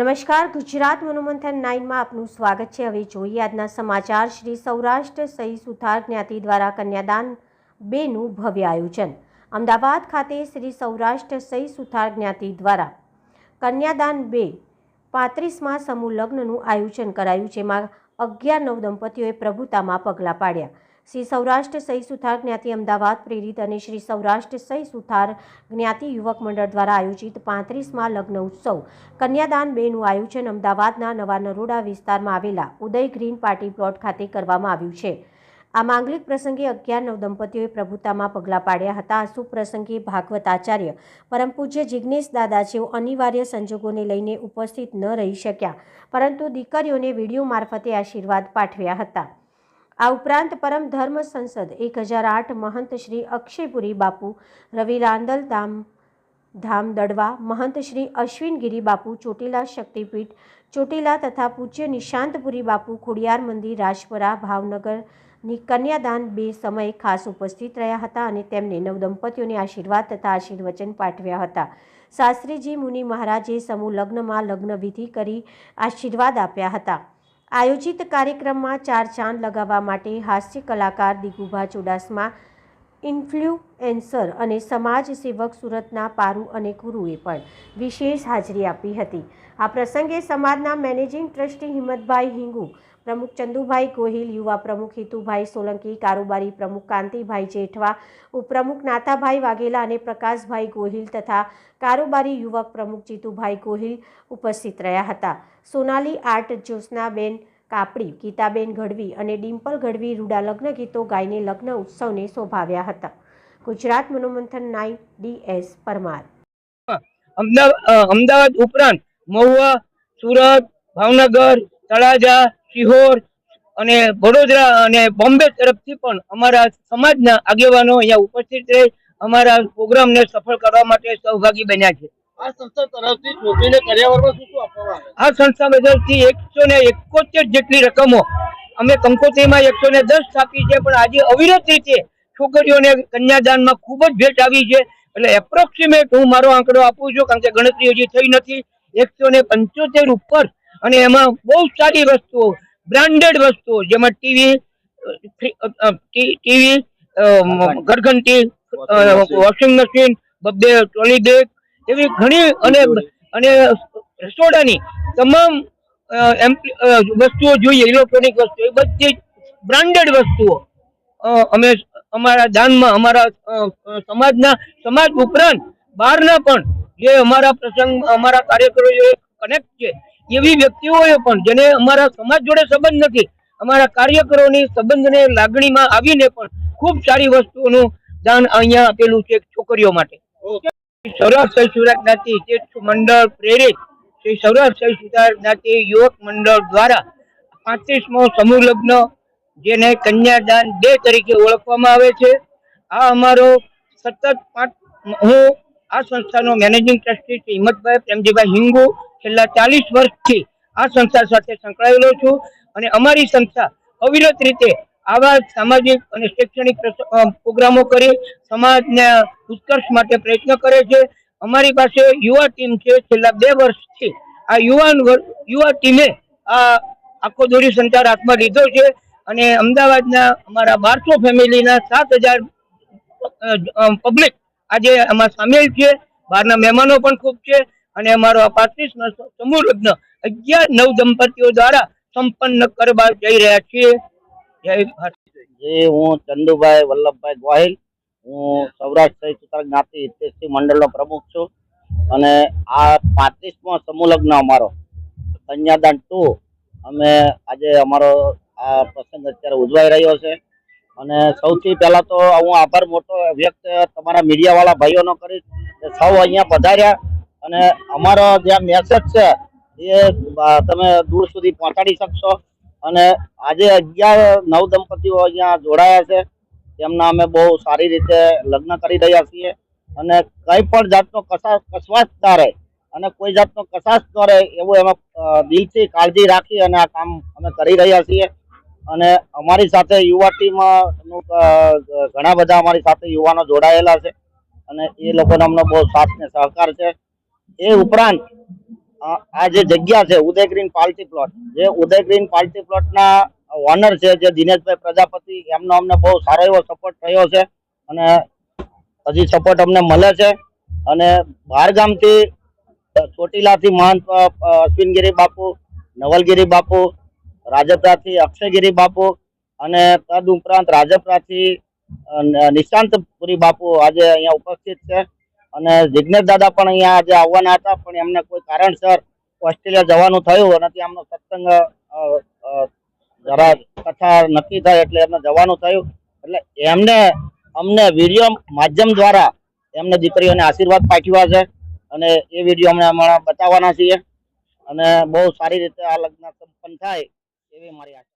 નમસ્કાર, ગુજરાત મનોમંથન નાઇનમાં આપનું સ્વાગત છે. હવે જોઈએ આજના સમાચાર. શ્રી સૌરાષ્ટ્ર સહી સુથાર જ્ઞાતિ દ્વારા કન્યાદાન બેનું ભવ્ય આયોજન. અમદાવાદ ખાતે શ્રી સૌરાષ્ટ્ર સહી સુથાર જ્ઞાતિ દ્વારા કન્યાદાન બે પાંત્રીસમાં સમૂહ લગ્નનું આયોજન કરાયું, જેમાં અગિયાર નવ દંપતીઓએ પ્રભુતામાં પગલાં પાડ્યા. શ્રી સૌરાષ્ટ્ર સહી સુથાર જ્ઞાતિ અમદાવાદ પ્રેરિત અને શ્રી સૌરાષ્ટ્ર સહી સુથાર જ્ઞાતિ યુવક મંડળ દ્વારા આયોજિત પાંત્રીસમાં લગ્ન ઉત્સવ કન્યાદાન બેનું આયોજન અમદાવાદના નવા નરોડા વિસ્તારમાં આવેલા ઉદય ગ્રીન પાર્ટી પ્લોટ ખાતે કરવામાં આવ્યું છે. આ માંગલિક પ્રસંગે અગિયાર નવ દંપતીઓએ પ્રભુતામાં પગલાં પાડ્યા હતા. આ સુપ્રસંગે પ્રસંગે ભાગવત આચાર્ય પરમ પૂજ્ય જિજ્ઞેશ દાદા જેઓ અનિવાર્ય સંજોગોને લઈને ઉપસ્થિત ન રહી શક્યા, પરંતુ દીકરીઓને વીડિયો મારફતે આશીર્વાદ પાઠવ્યા હતા. આ ઉપરાંત પરમ ધર્મ સંસદ એક હજાર આઠ મહંત શ્રી અક્ષયપુરી બાપુ રવિ રાંદલ ધામ ધામ દડવા, મહંત શ્રી અશ્વિનગીરી બાપુ, ચોટીલા શક્તિપીઠ, ચોટીલા તથા પૂજ્ય નિશાંતપુરી બાપુ, ખોડિયાર મંદિર, રાજપરા ભાવનગરની કન્યાદાન બે સમયે ખાસ ઉપસ્થિત રહ્યા હતા અને તેમને નવદંપતીઓને આશીર્વાદ તથા આશીર્વચન પાઠવ્યા હતા. શાસ્ત્રીજી મુનિ મહારાજે સમૂહ લગ્નમાં લગ્ન વિધિ કરી આશીર્વાદ આપ્યા હતા. આયોજિત કાર્યક્રમમાં ચાર ચાંદ લગાવવા માટે હાસ્ય કલાકાર દિગુભા ચુડાસમા, ઇન્ફ્લુએન્સર અને સમાજ સેવક સુરતના પારુ અને ગુરુએ પણ વિશેષ હાજરી આપી હતી. આ પ્રસંગે સમાજના મેનેજિંગ ટ્રસ્ટી હિંમતભાઈ હિંગુ પ્રમુખ ચંદુભાઈ ગોહિલ, યુવા પ્રમુખ હિતુભાઈ સોલંકી, કારોબારી પ્રમુખ કાંતિભાઈ જેઠવા, ઉપપ્રમુખ નાતાભાઈ વાઘેલા અને પ્રકાશભાઈ ગોહિલ તથા કારોબારી યુવક પ્રમુખ જીતુભાઈ ગોહિલ ઉપસ્થિત રહ્યા હતા. સોનાલી આર્ટ જ્યોત્સનાબેન કાપડી, ગીતાબેન ગઢવી અને ડિમ્પલ ગઢવી રૂડા લગ્ન ગીતો ગાઈને લગ્ન ઉત્સવને શોભાવ્યા હતા. Gujarat Manomanthan nine DS Parmar. Ahmedabad Ahmedabad ઉપરાંત મહુવા, સુરત, ભાવનગર, તળાજા સિહોર અને વડોદરા અને બોમ્બે તરફથી પણ અમારા સમાજના આગેવાનો અહીંયા ઉપસ્થિત રહી અમારા પ્રોગ્રામને સફળ કરવા માટે સહભાગી બન્યા છે. આ સંસ્થા બદલથી એકસો ને એકોતેર જેટલી રકમો અમે કંકોત્રીમાં એકસો ને દસ આપી છે પણ આજે અવિરત રીતે છોકરીઓને કન્યાદાનમાં ખૂબ જ ભેટ આવી છે. એટલે એપ્રોક્સિમેટ હું મારો આંકડો આપું છું કારણ કે ગણતરી હજી થઈ નથી. એકસો ને પંચોતેર ઉપર અને એમાં બહુ સારી વસ્તુઓ બ્રાન્ડેડ વસ્તુઓ જેમાં ટીવી ટીવી ઘરઘંટી વોશિંગ મશીન બબ્બે ટ્રોલી બેગ એવી ઘણી અને અને રસોડાની તમામ વસ્તુઓ જોઈએ ઇલેક્ટ્રોનિક વસ્તુઓ એ બધી બ્રાન્ડેડ વસ્તુઓ અમે અમારા દાનમાં અમારા સમાજના સમાજ ઉપરાંત બહારના પણ જે અમારા પ્રસંગ અમારા કાર્યકરો કનેક્ટ છે એવી વ્યક્તિઓએ પણ જેને અમારા સમાજ જોડે સંબંધ નથી, અમારા કાર્યકરોની સંબંધને લાગણીમાં આવીને પણ ખૂબ સારી વસ્તુઓનું દાન અહીંયા આપેલું છે છોકરીઓ માટે. સૌરાષ્ટ્ર સુરત જ્ઞાતિ તીર્થ મંડળ પ્રેરિત શ્રી સૌરાષ્ટ્ર સુધાર જ્ઞાતિ યુવક મંડળ દ્વારા પાંત્રીસમો સમૂહ લગ્ન, જેને કન્યાદાન ડે તરીકે ઓળખવામાં આવે છે. આ અમારો સતત પાંચ, હું આ સંસ્થાનો મેનેજિંગ ટ્રસ્ટી શ્રી હિંમતભાઈ, પ્રેમજીભાઈ હિંગુ છેલ્લા ચાલીસ વર્ષથી આ સંસ્થા સાથે સંકળાયેલો છું અને અમારી સંસ્થા અવિરત રીતે આવા સામાજિક અને શૈક્ષણિક પ્રોગ્રામો કરી, સમાજના ઉત્કર્ષ માટે પ્રયત્ન કરે છે. અમારી પાસે યુવા ટીમ છે. છેલ્લા બે વર્ષથી આ યુવાન યુવા ટીમે આ આખો દોરી સંચાર હાથમાં લીધો છે અને અમદાવાદના અમારા બારસો ફેમિલીના સાત હજાર પબ્લિક આજે આમાં સામેલ છે. બહારના મહેમાનો પણ ખૂબ છે. અને અમારો આ પાંત્રીસ સમૂહ લગ્ન અગિયાર નવ દંપતીઓ દ્વારા સંપન્ન કરવા જઈ રહ્યા છીએ. જય ભારત. જે હું ચંદુભાઈ વલ્લભભાઈ ગોહિલ, હું સૌરાષ્ટ્ર સહિત જ્ઞાતિ હિતેશી મંડળનો પ્રમુખ છું. અને આ પાંત્રીસમો સમૂહ લગ્ન અમારો, કન્યાદાન ટુ, અમે આજે અમારો આ પ્રસંગ અત્યારે ઉજવાઈ રહ્યો છે. અને સૌથી પહેલાં તો હું આભાર મોટો વ્યક્ત તમારા મીડિયાવાળા ભાઈઓનો કરીશ. સૌ અહીંયા પધાર્યા અને અમારો જે મેસેજ છે એ તમે દૂર સુધી પહોંચાડી શકશો. અને આજે અગિયાર નવ દંપતીઓ અહીંયા જોડાયા છે. તેમના અમે બહુ સારી રીતે લગ્ન કરી રહ્યા છીએ. અને કંઈ પણ જાતનો કસાશ કસવાશ ના રહે. અને કોઈ જાતનો કસાશ ન રહે એવું એમાં અ, દિલથી કાળજી રાખી અને આ કામ અમે કરી રહ્યા છીએ. અને અમારી સાથે યુવા ટીમ ઘણા બધા અમારી સાથે યુવાનો જોડાયેલા છે. અને એ લોકોનો અમને બહુ સાથ ને સહકાર છે. એ ઉપરાંત આ જે જગ્યા છે, ઉદય ગ્રીન પાર્ટી પ્લોટ, જે ઉદય ગ્રીન પાર્ટી પ્લોટના ઓનર છે, જે દિનેશભાઈ પ્રજાપતિ, એમનો અમને બહુ સારો એવો સપોર્ટ થયો છે અને હજી સપોર્ટ અમને મળે છે. અને બહારગામથી ચોટીલાથી મહંત અશ્વિનગીરી બાપુ, નવલગીરી બાપુ, રાજપરાથી અક્ષયગીરી બાપુ અને તદ ઉપરાંત રાજપરાથી નિશાંતપુરી બાપુ આજે અહીંયા ઉપસ્થિત છે. અને જિજ્ઞેશ દાદા પણ અહીંયા આજે આવવાના હતા, પણ એમને કોઈ કારણસર ઓસ્ટ્રેલિયા જવાનું થયું અને ત્યાં એમનો સત્સંગ જરા કથા નક્કી થાય એટલે એમને જવાનું થયું. એટલે એમને, અમને વીડિયો માધ્યમ દ્વારા એમને દીકરીઓને આશીર્વાદ પાઠવ્યા છે અને એ વીડિયો અમે હમણાં બતાવવાના છીએ. અને બહુ સારી રીતે આ લગ્ન સંપન્ન થાય એવી મારી આશા